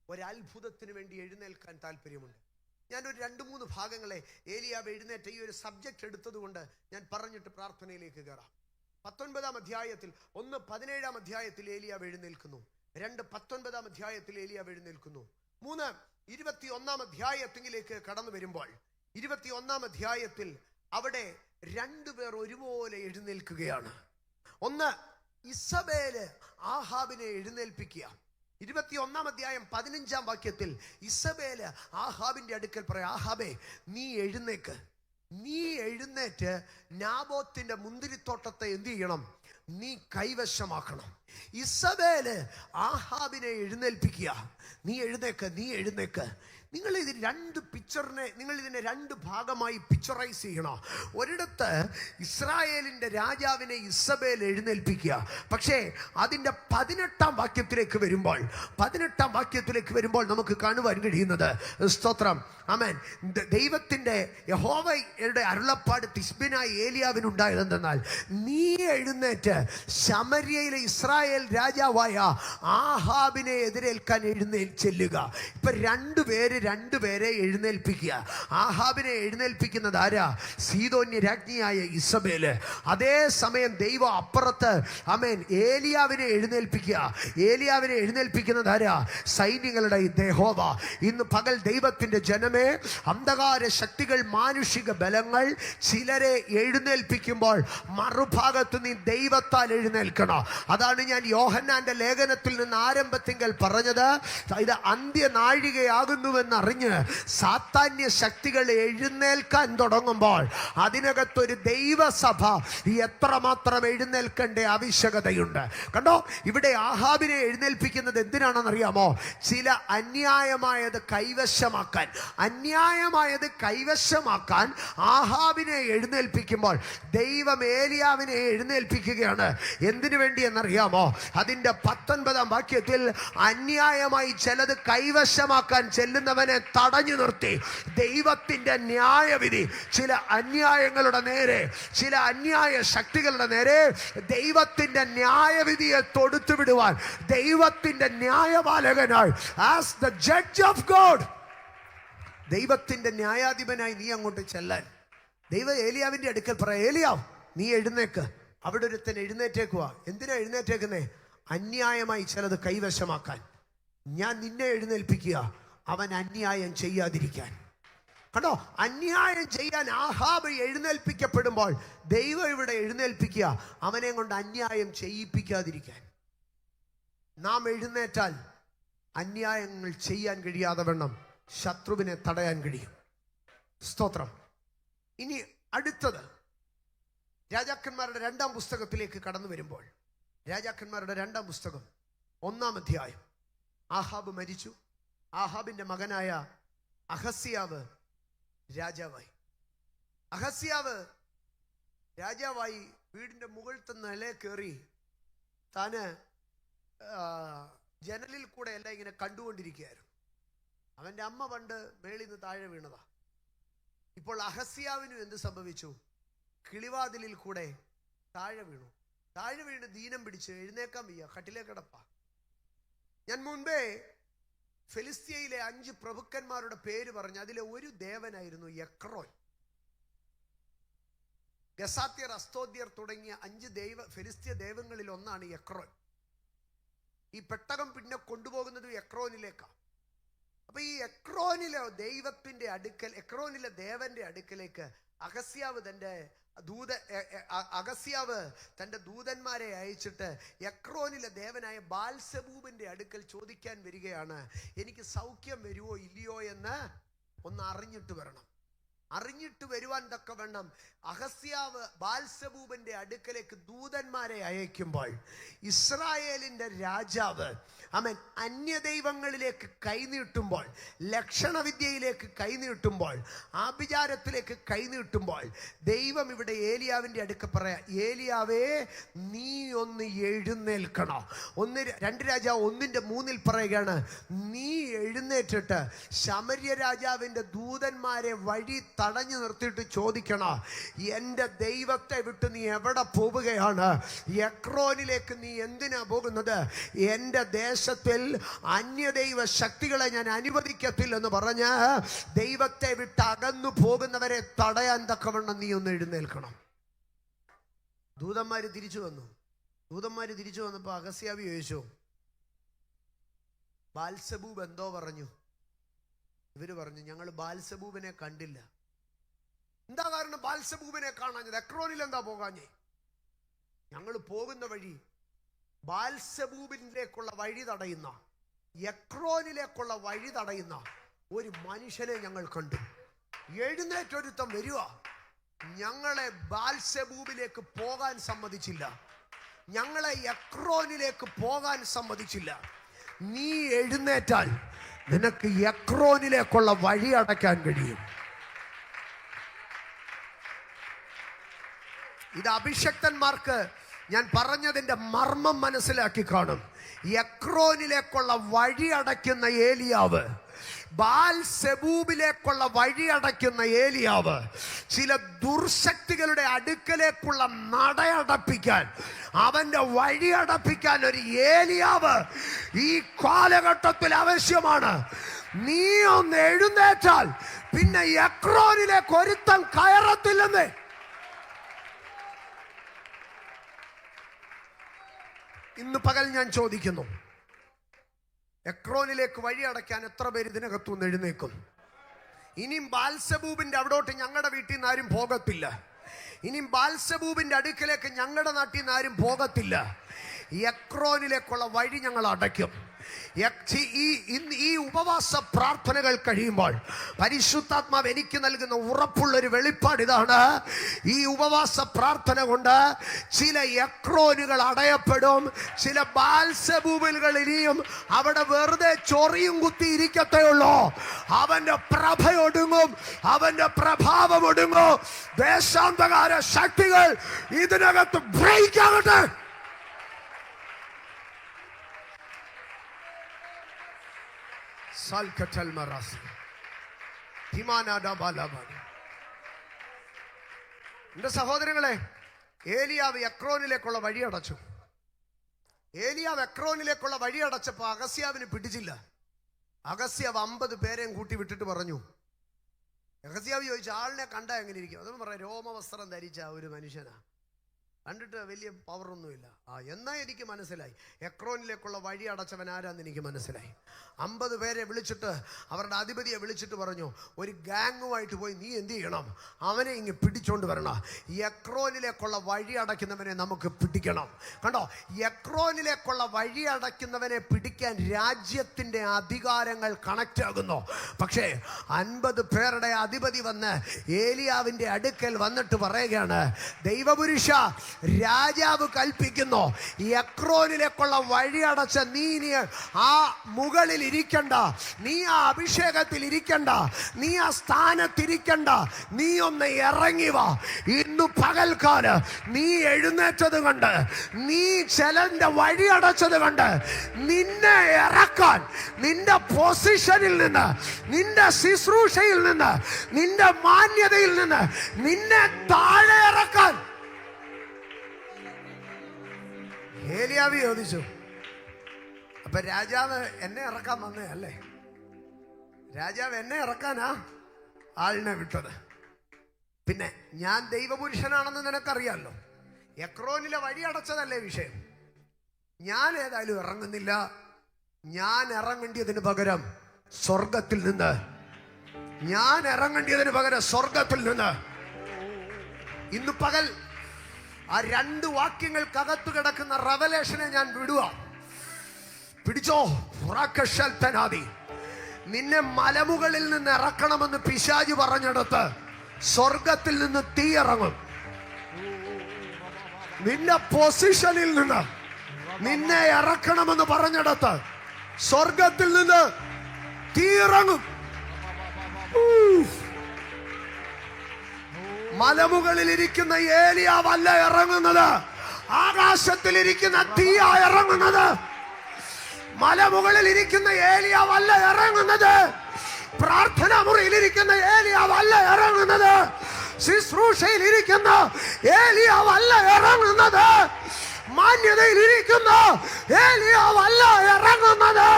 ഒരത്ഭുതത്തിന് വേണ്ടി എഴുന്നേൽക്കാൻ താല്പര്യമുണ്ട്? ഞാനൊരു രണ്ട് മൂന്ന് ഭാഗങ്ങളെ ഏലിയാവ് എഴുന്നേറ്റ ഈ ഒരു സബ്ജക്റ്റ് എടുത്തതുകൊണ്ട് ഞാൻ പറഞ്ഞിട്ട് പ്രാർത്ഥനയിലേക്ക് കയറാം. പത്തൊൻപതാം അധ്യായത്തിൽ ഒന്ന് പതിനേഴാം അധ്യായത്തിൽ ഏലിയാവ് എഴുന്നേൽക്കുന്നു. രണ്ട് പത്തൊൻപതാം അധ്യായത്തിൽ ഏലിയാവ് എഴുന്നേൽക്കുന്നു. മൂന്ന് ഇരുപത്തി ഒന്നാം അധ്യായത്തിലേക്ക് കടന്നു വരുമ്പോൾ ഇരുപത്തി ഒന്നാം അധ്യായത്തിൽ അവിടെ രണ്ടുപേർ ഒരുപോലെ എഴുന്നേൽക്കുകയാണ്. ഒന്ന് ഇസബേൽ ആഹാബിനെ എഴുന്നേൽപ്പിക്കുക. ഇരുപത്തി ഒന്നാം അധ്യായം പതിനഞ്ചാം വാക്യത്തിൽ ഇസബേൽ ആഹാബിന്റെ അടുക്കൽ പറയാം ആഹാബേ നീ എഴുന്നേക്ക്. നീ എഴുന്നേറ്റ് നാബോത്തിന്റെ മുന്തിരിത്തോട്ടത്തെ എന്ത് ചെയ്യണം? നീ കൈവശമാക്കണം. ഇസബേൽ ആഹാബിനെ എഴുന്നേൽപ്പിക്കുക. നീ എഴുന്നേക്ക് നീ എഴുന്നേക്ക്. നിങ്ങൾ ഇത് രണ്ട് പിക്ചറിനെ നിങ്ങൾ ഇതിനെ രണ്ട് ഭാഗമായി പിക്ചറൈസ് ചെയ്യണം? ഒരിടത്ത് ഇസ്രായേലിന്റെ രാജാവിനെ ഇസബേൽ എഴുന്നേൽപ്പിക്കുക. പക്ഷേ അതിന്റെ പതിനെട്ടാം വാക്യത്തിലേക്ക് വരുമ്പോൾ പതിനെട്ടാം വാക്യത്തിലേക്ക് വരുമ്പോൾ നമുക്ക് കാണുവാൻ കഴിയുന്നത് സ്തോത്രം. അമേൻ ദൈവത്തിന്റെ യഹോവയുടെ അരുളപ്പാട് തിസ്ബിനായി ഏലിയാവിനുണ്ടായതെന്നാൽ നീ എഴുന്നേറ്റ് ശമര്യയിലെ ഇസ്രായേൽ രാജാവായ ആഹാബിനെ എതിരേൽക്കാൻ എഴുന്നേൽ ചെല്ലുക. ഇപ്പൊ രണ്ടുപേര് രണ്ടുപേരെ എഴുന്നേൽപ്പിക്കുക. ആഹാബിനെ എഴുന്നേൽപ്പിക്കുന്നത് ആരാ? സീതോന്യ രാജ്ഞിയായ ഇസബേൽ. അതേ സമയം ദൈവം അപ്പുറത്ത് അമേൻ ഏലിയാവിനെ എഴുന്നേൽപ്പിക്കുക. ഏലിയാവിനെ എഴുന്നേൽപ്പിക്കുന്നത് ആരാ? സൈന്യങ്ങളുടെ ദേഹോവ ഇന്ന് പകൽ ദൈവത്തിന്റെ ജനമേ അന്ധകാര ശക്തികൾ മാനുഷിക ബലങ്ങൾ ചിലരെ എഴുന്നേൽപ്പിക്കുമ്പോൾ മറുഭാഗത്ത് നീ ദൈവത്താൽ എഴുന്നേൽക്കണം. അതാണ് ഞാൻ യോഹന്നാന്റെ ലേഖനത്തിൽ നിന്ന് ആരംഭത്തിങ്കൽ പറഞ്ഞത്. ഇത് അന്ത്യനാഴികയാകുന്നുവെന്ന് അറിഞ്ഞ് സാത്താന്യ ശക്തികൾ എഴുന്നേൽക്കാൻ തുടങ്ങുമ്പോൾ അതിനകത്തൊരു ദൈവസഭ എത്രമാത്രം എഴുന്നേൽക്കേണ്ട ആവശ്യകതയുണ്ട്. കണ്ടോ? ഇവിടെ ആഹാബിനെ എഴുന്നേൽപ്പിക്കുന്നത് എന്തിനാണെന്നറിയാമോ? ചില അന്യായമായത് കൈവശമാക്കാൻ. അന്യായമായത് കൈവശമാക്കാൻ ആഹാബിനെ എഴുന്നേൽപ്പിക്കുമ്പോൾ ദൈവം ഏലിയാവിനെ എഴുന്നേൽപ്പിക്കുകയാണ്. എന്തിനു വേണ്ടി എന്നറിയാമോ അതിന്റെ പത്തൊൻപതാം വാക്യത്തിൽ അന്യായമായി ചിലത് കൈവശമാക്കാൻ ചെല്ലുന്നവനെ തടഞ്ഞു നിർത്തി. ദൈവത്തിന്റെ ന്യായവിധി ചില അന്യായങ്ങളുടെ നേരെ ചില അന്യായ ശക്തികളുടെ നേരെ ദൈവത്തിന്റെ ന്യായവിധിയെ തൊടുത്തു വിടുവാൻ ദൈവത്തിന്റെ ന്യായപാലകനായി. As the judge of God ദൈവത്തിന്റെ ന്യായാധിപനായി നീ അങ്ങോട്ട് ചെല്ലാൻ. ദൈവ ഏലിയാവിന്റെ അടുക്കൽ പറ ഏലിയാവ് നീ എഴുന്നേക്ക്. അവിടെ ഒരുത്തൻ എഴുന്നേറ്റേക്കുവാ എന്തിനാ എഴുന്നേറ്റേക്കുന്നേ? അന്യായമായി ചിലത് കൈവശമാക്കാൻ. ഞാൻ നിന്നെ എഴുന്നേൽപ്പിക്കുക. അവൻ അന്യായം ചെയ്യാതിരിക്കാൻ. കണ്ടോ? അന്യായം ചെയ്യാൻ ആഹാബ് എഴുന്നേൽപ്പിക്കപ്പെടുമ്പോൾ ദൈവം ഇവിടെ എഴുന്നേൽപ്പിക്കുക അവനെ കൊണ്ട് അന്യായം ചെയ്യിപ്പിക്കാതിരിക്കാൻ. നാം എഴുന്നേറ്റാൽ അന്യായങ്ങൾ ചെയ്യാൻ കഴിയാതെ വണ്ണം ശത്രുവിനെ തടയാൻ കഴിയും. സ്തോത്രം. ഇനി അടുത്തത്. രാജാക്കന്മാരുടെ രണ്ടാം പുസ്തകത്തിലേക്ക് കടന്നു വരുമ്പോൾ രാജാക്കന്മാരുടെ രണ്ടാം പുസ്തകം ഒന്നാം അധ്യായം. ആഹാബ് മരിച്ചു. ആഹാബിന്റെ മകനായ അഹസ്യാവ് രാജാവായി. അഹസ്യാവ് രാജാവായി വീടിന്റെ മുകളിലത്തെ നില കയറി താന് ജനലിൽ കൂടെ എല്ലാം ഇങ്ങനെ കണ്ടുകൊണ്ടിരിക്കുകയായിരുന്നു. അവന്റെ അമ്മ പണ്ട് മേളിൽ നിന്ന് താഴെ വീണതാ. ഇപ്പോൾ അഹസ്യാവിനും എന്ത് സംഭവിച്ചു? കിളിവാതിലിൽ കൂടെ താഴെ വീണു. താഴെ വീണ് ദീനം പിടിച്ച് എഴുന്നേക്കാൻ വയ്യ. കട്ടിലേ കിടപ്പ. ഞാൻ മുൻപേ ഫെലിസ്തീയയിലെ അഞ്ച് പ്രഭുക്കന്മാരുടെ പേര് പറഞ്ഞു അതിലെ ഒരു ദേവനായിരുന്നു യക്രോൻ ഗസാത്യർ അസ്തോദ്യർ തുടങ്ങിയ അഞ്ച് ദൈവ ഫെലിസ്തീയ ദൈവങ്ങളിൽ ഒന്നാണ് യക്രോൻ ഈ പെട്ടകം പിന്നെ കൊണ്ടുപോകുന്നത് യക്രോനിലേക്കാണ് അപ്പൊ ഈ എക്രോനിലെ ദൈവത്തിന്റെ അടുക്കൽ യക്രോനിലെ ദേവന്റെ അടുക്കലേക്ക് അഗസ്യാവ് തന്റെ ദൂത അഗസ്യാവ് തന്റെ ദൂതന്മാരെ അയച്ചിട്ട് എക്രോനിലെ ദേവനായ ബാൽസബൂബിന്റെ അടുക്കൽ ചോദിക്കാൻ വരികയാണ് എനിക്ക് സൗഖ്യം വരുമോ ഇല്ലയോ എന്ന് ഒന്ന് അറിഞ്ഞിട്ട് വരണം. അറിഞ്ഞിട്ട് വരുവാൻ തക്കവണ്ണം അഹസ്യാവ് ബാൽസബൂബന്റെ അടുക്കലേക്ക് ദൂതന്മാരെ അയക്കുമ്പോൾ ഇസ്രായേലിന്റെ രാജാവ് അവൻ അന്യദൈവങ്ങളിലേക്ക് കൈനീട്ടുമ്പോൾ ലക്ഷണവിദ്യയിലേക്ക് കൈനീട്ടുമ്പോൾ ആഭിചാരത്തിലേക്ക് കൈനീട്ടുമ്പോൾ ദൈവം ഇവിടെ ഏലിയാവിന്റെ അടുക്ക പറയാ ഏലിയാവേ നീ ഒന്ന് എഴുന്നേൽക്കണോ? ഒന്ന് രണ്ട് രാജാവ് ഒന്നിന്റെ മൂന്നിൽ പറയുകയാണ് നീ എഴുന്നേറ്റിട്ട് ശമര്യ രാജാവിന്റെ ദൂതന്മാരെ വഴി തടഞ്ഞു നിർത്തിയിട്ട് ചോദിക്കണം എന്റെ ദൈവത്തെ വിട്ട് നീ എവിടെ പോവുകയാണ്? എക്രോനിലേക്ക് നീ എന്തിനാ പോകുന്നത്? എന്റെ ദേശത്തിൽ അന്യദൈവ ശക്തികളെ ഞാൻ അനുവദിക്കത്തില്ലെന്ന് പറഞ്ഞ് ദൈവത്തെ വിട്ട് അകന്നു പോകുന്നവരെ തടയാൻ തക്കവണ്ണം നീ ഒന്ന് എഴുന്നേൽക്കണം. ദൂതന്മാര് തിരിച്ചു വന്നു. ദൂതന്മാര് തിരിച്ചു വന്നപ്പോൾ അഗസ്യാവി ചോദിച്ചു ബാൽസബൂബ് എന്തോ പറഞ്ഞു? ഇവർ പറഞ്ഞു ഞങ്ങൾ ബാൽസബൂബിനെ കണ്ടില്ല. എന്താ കാരണം ബാൽസബൂബിനെ കാണാഞ്ഞത്? എക്രോനിൽ എന്താ പോകാഞ്ഞേ? ഞങ്ങൾ പോകുന്ന വഴി ബാൽസബൂബിലേക്കുള്ള വഴി തടയുന്ന എക്രോനിലേക്കുള്ള വഴി തടയുന്ന ഒരു മനുഷ്യനെ ഞങ്ങൾ കണ്ടു. എഴുന്നേറ്റൊരുത്തം വരിക. ഞങ്ങളെ ബാൽസബൂബിലേക്ക് പോകാൻ സമ്മതിച്ചില്ല. ഞങ്ങളെ എക്രോനിലേക്ക് പോകാൻ സമ്മതിച്ചില്ല. നീ എഴുന്നേറ്റാൽ നിനക്ക് എക്രോനിലേക്കുള്ള വഴി അടയ്ക്കാൻ കഴിയും. ഇത് അഭിഷക്തന്മാർക്ക് ഞാൻ പറഞ്ഞതിന്റെ മർമ്മം മനസ്സിലാക്കി കാണും. യക്രോനിലേക്കുള്ള വഴി അടയ്ക്കുന്ന ഏലിയാവ് ബാൽ സെബൂബിലേക്കുള്ള വഴി അടയ്ക്കുന്ന ഏലിയാവ് ചില ദുർശക്തികളുടെ അടുക്കലേക്കുള്ള നടയടപ്പിക്കാൻ അവന്റെ വഴി അടപ്പിക്കാൻ ഒരു ഏലിയാവ് ഈ കാലഘട്ടത്തിൽ ആവശ്യമാണ്. നീ ഒന്ന് എഴുന്നേറ്റാൽ പിന്നെ യക്രോനിലേക്ക് ഒരുത്തം കയറത്തില്ലെന്നേ. ഇന്ന് പകൽ ഞാൻ ചോദിക്കുന്നു. എക്രോനിലേക്ക് വഴി അടയ്ക്കാൻ എത്ര പേര് ഇതിനകത്തുനിന്ന് എഴുന്നേക്കും ഇനിയും ബാൽസബൂബിന്റെ അവിടോട്ട് ഞങ്ങളുടെ വീട്ടിൽ നിന്ന് ആരും പോകത്തില്ല. ഇനിയും ബാൽസബൂബിന്റെ അടുക്കലേക്ക് ഞങ്ങളുടെ നാട്ടിൽ നിന്ന് ആരും പോകത്തില്ല. എക്രോനിലേക്കുള്ള വഴി ഞങ്ങൾ അടയ്ക്കും. ഈ ഉപവാസ പ്രാർത്ഥനകൾ കഴിയുമ്പോൾ പരിശുദ്ധാത്മാവ് എനിക്ക് നൽകുന്ന ഉറപ്പുള്ള ഒരു വെളിപ്പാട് ഇതാണ്. ഈ ഉപവാസ പ്രാർത്ഥന കൊണ്ട് ചില യക്രോനുകൾ അടയപ്പെടും ചില ബാൽസബൂബലുകൾ ഇനിയും അവിടെ വെറുതെ ചൊറിയും കുത്തി ഇരിക്കത്തേ അവന്റെ പ്രഭ ഒടുങ്ങും അവന്റെ പ്രഭാവം ഒടുങ്ങും. ദേശാന്തകാര ശക്തികൾ ഇതിനകത്ത് ബ്രേക്ക് ആകട്ടെ. Salkatal መራስ ቲማናዳ. എന്റെ സഹോദരങ്ങളെ ഏലിയാവ് എക്രോനിലേക്കുള്ള വഴി അടച്ചു. ഏലിയാവ് എക്രോനിലേക്കുള്ള വഴി അടച്ചപ്പോൾ അഗസ്യാവിന് പിടിച്ചില്ല. അഗസ്യാവ് അമ്പത് പേരെയും കൂട്ടി വിട്ടിട്ട് പറഞ്ഞു. അഗസ്യാവ് ചോദിച്ചു ആളിനെ കണ്ട എങ്ങനെ ഇരിക്കും? അതൊന്നും പറയാം രോമവസ്ത്രം ധരിച്ച ഒരു മനുഷ്യനാ. കണ്ടിട്ട് വലിയ പവറൊന്നുമില്ല ആ എന്നാ എനിക്ക് മനസ്സിലായി. എക്രോനിലേക്കുള്ള വഴി അടച്ചവൻ ആരാന്ന് എനിക്ക് മനസ്സിലായി. അമ്പത് പേരെ വിളിച്ചിട്ട് അവരുടെ അധിപതിയെ വിളിച്ചിട്ട് പറഞ്ഞു ഒരു ഗാങ്ങുമായിട്ട് പോയി നീ എന്ത് ചെയ്യണം? അവനെ ഇങ്ങ് പിടിച്ചോണ്ട് വരണം. എക്രോനിലേക്കുള്ള വഴി അടയ്ക്കുന്നവനെ നമുക്ക് പിടിക്കണം. കണ്ടോ? എക്രോനിലേക്കുള്ള വഴി അടയ്ക്കുന്നവനെ പിടിക്കാൻ രാജ്യത്തിന്റെ അധികാരങ്ങൾ കണക്റ്റ് ആകുന്നു. പക്ഷേ അൻപത് പേരുടെ അധിപതി വന്ന് ഏലിയാവിന്റെ അടുക്കൽ വന്നിട്ട് പറയുകയാണ് ദൈവപുരുഷ രാജാവ് കൽപ്പിക്കുന്നു. എക്രോനിലേക്കുള്ള വഴി അടച്ച നീ നീ ആ മുകളിൽ ഇരിക്കണ്ട നീ ആ അഭിഷേകത്തിൽ ഇരിക്കണ്ട നീ ആ സ്ഥാനത്തിരിക്കണ്ട. നീ ഒന്ന് ഇറങ്ങി വാ. ഇന്ന് പകൽക്കാൽ നീ എഴുന്നേറ്റത് കണ്ട് നീ ചെലന്റെ വഴി അടച്ചത് കണ്ട് നിന്നെ ഇറക്കാൻ നിന്റെ പൊസിഷനിൽ നിന്ന് നിന്റെ ശുശ്രൂഷയിൽ നിന്ന് നിന്റെ മാന്യതയിൽ നിന്ന് നിന്നെ താഴെ ഇറക്കാൻ ഏലിയാവി ചോദിച്ചു. അപ്പൊ രാജാവ് എന്നെ ഇറക്കാൻ വന്നേ അല്ലേ? രാജാവ് എന്നെ ഇറക്കാനാ ആളിനെ വിട്ടത്. പിന്നെ ഞാൻ ദൈവപുരുഷനാണെന്ന് നിനക്കറിയാമല്ലോ എക്രോനിലെ വഴി അടച്ചതല്ലേ വിഷയം? ഞാൻ ഏതായാലും ഇറങ്ങുന്നില്ല. ഞാൻ ഇറങ്ങേണ്ടിയതിന് പകരം സ്വർഗത്തിൽ നിന്ന്. ഞാൻ ഇറങ്ങേണ്ടിയതിന് പകരം സ്വർഗത്തിൽ നിന്ന്. ഇന്ന് പകൽ ആ രണ്ട് വാക്യങ്ങൾക്കകത്ത് കിടക്കുന്ന റവലേഷനെ ഞാൻ വിടുക. പിടിച്ചോ? തനാദി നിന്നെ മലമുകളിൽ നിന്ന് ഇറക്കണമെന്ന് പിശാജ് പറഞ്ഞെടുത്ത് സ്വർഗത്തിൽ നിന്ന് തീ ഇറങ്ങും. നിന്റെ പൊസിഷനിൽ നിന്ന് നിന്നെ ഇറക്കണമെന്ന് പറഞ്ഞെടുത്ത് സ്വർഗത്തിൽ നിന്ന് തീ ഇറങ്ങും. മലമുകളിൽ ഇരിക്കുന്ന ഏലിയാവല്ല ഇറങ്ങുന്നത്. ആകാശത്തിൽ ഇരിക്കുന്ന ഇറങ്ങുന്നത്. മലമുകളിൽ ഇരിക്കുന്ന ഏലിയാവല്ല ഇറങ്ങുന്നത്. പ്രാർത്ഥനാ മുറിയിൽ ഇരിക്കുന്ന ഏലിയാവല്ല ഇറങ്ങുന്നത്. ശുശ്രൂഷയിൽ ഇരിക്കുന്ന ഏലിയാവല്ല ഇറങ്ങുന്നത്. മാന്യതയിൽ ഇരിക്കുന്ന ഏലിയാവല്ല ഇറങ്ങുന്നത്.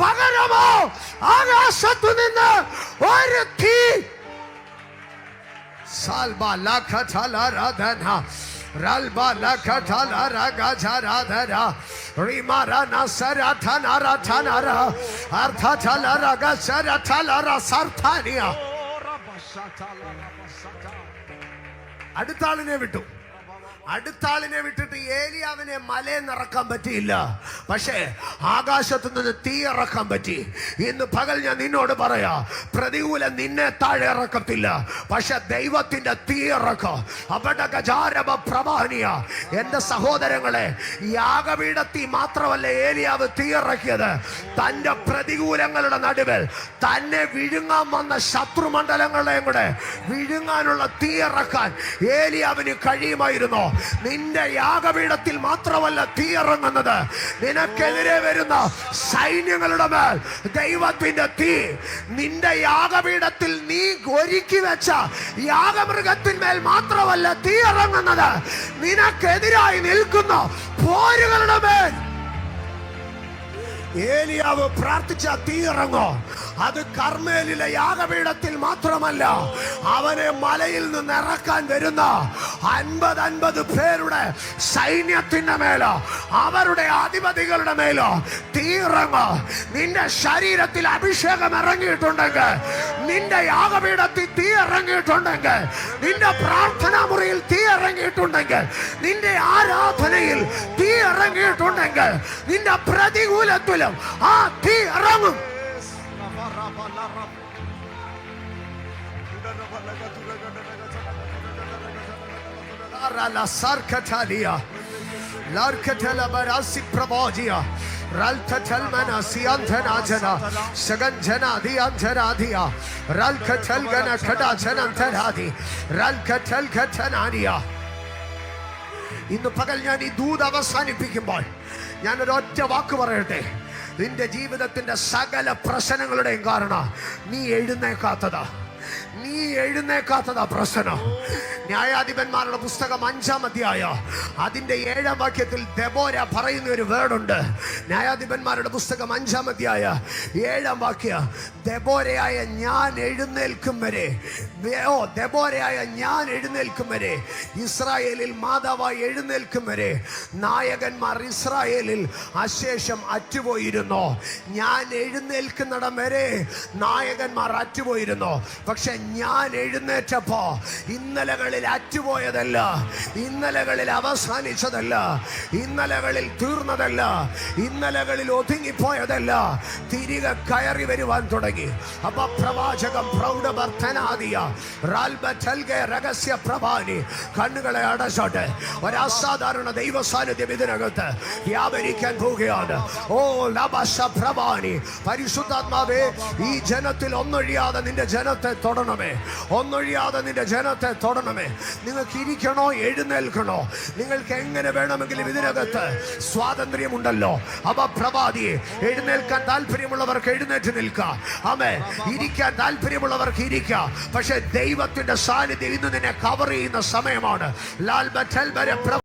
പകരമോ ആകാശത്തു നിന്ന് ഒരു തീ Salba la katala radana. Ralba la katala ragaja radana. Rimara nasara tanara tanara. Artha talara gasara talara sartania. അടുത്ത ആളിനെ വിട്ടു അടുത്ത ആളിനെ വിട്ടിട്ട് ഏലിയാവിനെ മലയെന്ന് ഇറക്കാൻ പറ്റിയില്ല. പക്ഷേ ആകാശത്ത് നിന്ന് തീ ഇറക്കാൻ പറ്റി. ഇന്ന് പകൽ ഞാൻ നിന്നോട് പറയാ പ്രതികൂല നിന്നെ താഴെ ഇറക്കത്തില്ല. പക്ഷെ ദൈവത്തിന്റെ തീ ഇറക്കം. അപടകജാരവ പ്രവാഹനിയ. എന്റെ സഹോദരങ്ങളെ യാഗപീഠത്തിൽ മാത്രമല്ല ഏലിയാവ് തീ ഇറക്കിയത്. തന്റെ പ്രതികൂലങ്ങളുടെ നടുവിൽ തന്നെ വിഴുങ്ങാൻ വന്ന ശത്രുമണ്ഡലങ്ങളെയും കൂടെ വിഴുങ്ങാനുള്ള തീ ഇറക്കാൻ ഏലിയാവിന് കഴിയുമായിരുന്നു? നിന്റെ യാഗപീഠത്തിൽ മാത്രമല്ല തീ ഇറങ്ങുന്നത് നിനക്കെതിരെ വരുന്ന സൈന്യങ്ങളുടെ മേൽ ദൈവത്തിന്റെ തീ നിന്റെ യാഗപീഠത്തിൽ നീ ഒരുക്കി വെച്ച യാഗമൃഗത്തിന്മേൽ മാത്രമല്ല തീ ഇറങ്ങുന്നത് നിനക്കെതിരായി നിൽക്കുന്ന പോരുകളുടെ മേൽ ഏലിയാവ് പ്രാർത്ഥിച്ച തീ ഇറങ്ങോ അത് കർമ്മേലിലെ യാഗപീഠത്തിൽ മാത്രമല്ല അവനെ മലയിൽ നിന്ന് ഇറക്കാൻ വരുന്ന അൻപത് അൻപത് പേരുടെ സൈന്യത്തിന്റെ മേലോ അവരുടെ അധിപതികളുടെ മേലോ തീ നിന്റെ ശരീരത്തിൽ അഭിഷേകം ഇറങ്ങിയിട്ടുണ്ടെങ്കിൽ നിന്റെ യാഗപീഠത്തിൽ തീ ഇറങ്ങിയിട്ടുണ്ടെങ്കിൽ നിന്റെ പ്രാർത്ഥനാ മുറിയിൽ തീ ഇറങ്ങിയിട്ടുണ്ടെങ്കിൽ നിന്റെ ആരാധനയിൽ തീ ഇറങ്ങിയിട്ടുണ്ടെങ്കിൽ നിന്റെ പ്രതികൂലത്തിലും ആ തീ ഇറങ്ങും. La sarkatalia larkatala barasi pravogia raltatalmana siantanajana saganjana diantanadiya ralkatalgana kadajanantaradi ralkatalkatanadiya ഇന്ന് പകൽ ഞാൻ ഈ ദൂത് അവസാനിപ്പിക്കുമ്പോൾ ഞാൻ ഒരൊറ്റ വാക്ക് പറയട്ടെ നിന്റെ ജീവിതത്തിന്റെ സകല പ്രശ്നങ്ങളുടെയും കാരണം നീ എഴുന്നേക്കാത്തതാ നീ എഴുന്നേക്കാത്തതാ പ്രശ്നം ന്യായാധിപന്മാരുടെ പുസ്തകം അഞ്ചാം അധ്യായ. അതിന്റെ ഏഴാം വാക്യത്തിൽ ദബോര പറയുന്ന ഒരു വേർഡുണ്ട്. ന്യായാധിപന്മാരുടെ പുസ്തകം അഞ്ചാം അധ്യായ. ഏഴാം വാക്യ ദബോരയായ ഞാൻ എഴുന്നേൽക്കും വരെ. ഓ ദബോരയായ ഞാൻ എഴുന്നേൽക്കും വരെ. ഇസ്രായേലിൽ മാതാവായി എഴുന്നേൽക്കും വരെ. നായകന്മാർ ഇസ്രായേലിൽ അശേഷം അറ്റുപോയിരുന്നു. ഞാൻ എഴുന്നേൽക്കുന്നിടം വരെ നായകന്മാർ അറ്റുപോയിരുന്നു. പക്ഷെ ഞാൻ എഴുന്നേറ്റപ്പോ ഇന്നലകളിൽ അറ്റുപോയതല്ല ഇന്നലകളിൽ അവസാനിച്ചതല്ല ഇന്നലകളിൽ തീർന്നതല്ല ഇന്നലകളിൽ ഒതുങ്ങിപ്പോയതല്ല തിരികെ കയറി വരുവാൻ തുടങ്ങി. അപ്പൊ പ്രവാചകം റാൽബൽഗെ രഹസ്യ പ്രഭാനി കണ്ണുകളെ അടച്ചോട്ടെ. ഒരസാധാരണ ദൈവ സാന്നിധ്യം ഇതിനകത്ത് വ്യാപരിക്കാൻ പോവുകയാണ്. ഓ ലബശ പ്രഭാനി പരിശുദ്ധാത്മാവേ ഈ ജനത്തിൽ ഒന്നൊഴിയാതെ നിന്റെ ജനത്തെ തൊടണമേ. ഒന്നൊഴിയാതെ നിന്റെ ജനത്തെ തൊടണമേ. നിങ്ങൾക്ക് ഇരിക്കണോ എഴുന്നേൽക്കണോ? നിങ്ങൾക്ക് എങ്ങനെ വേണമെങ്കിലും ഇതിനകത്ത് സ്വാതന്ത്ര്യമുണ്ടല്ലോ? അവ പ്രഭാതിയെ എഴുന്നേൽക്കാൻ താല്പര്യമുള്ളവർക്ക് എഴുന്നേറ്റ് നിൽക്കാം. ആമേ ഇരിക്കാൻ താല്പര്യമുള്ളവർക്ക് ഇരിക്കാം. പക്ഷെ ദൈവത്തിന്റെ സാന്നിധ്യം ഇന്ന് നിന്നെ കവർ ചെയ്യുന്ന സമയമാണ്. ലാൽ ബറ്റൽ വരെ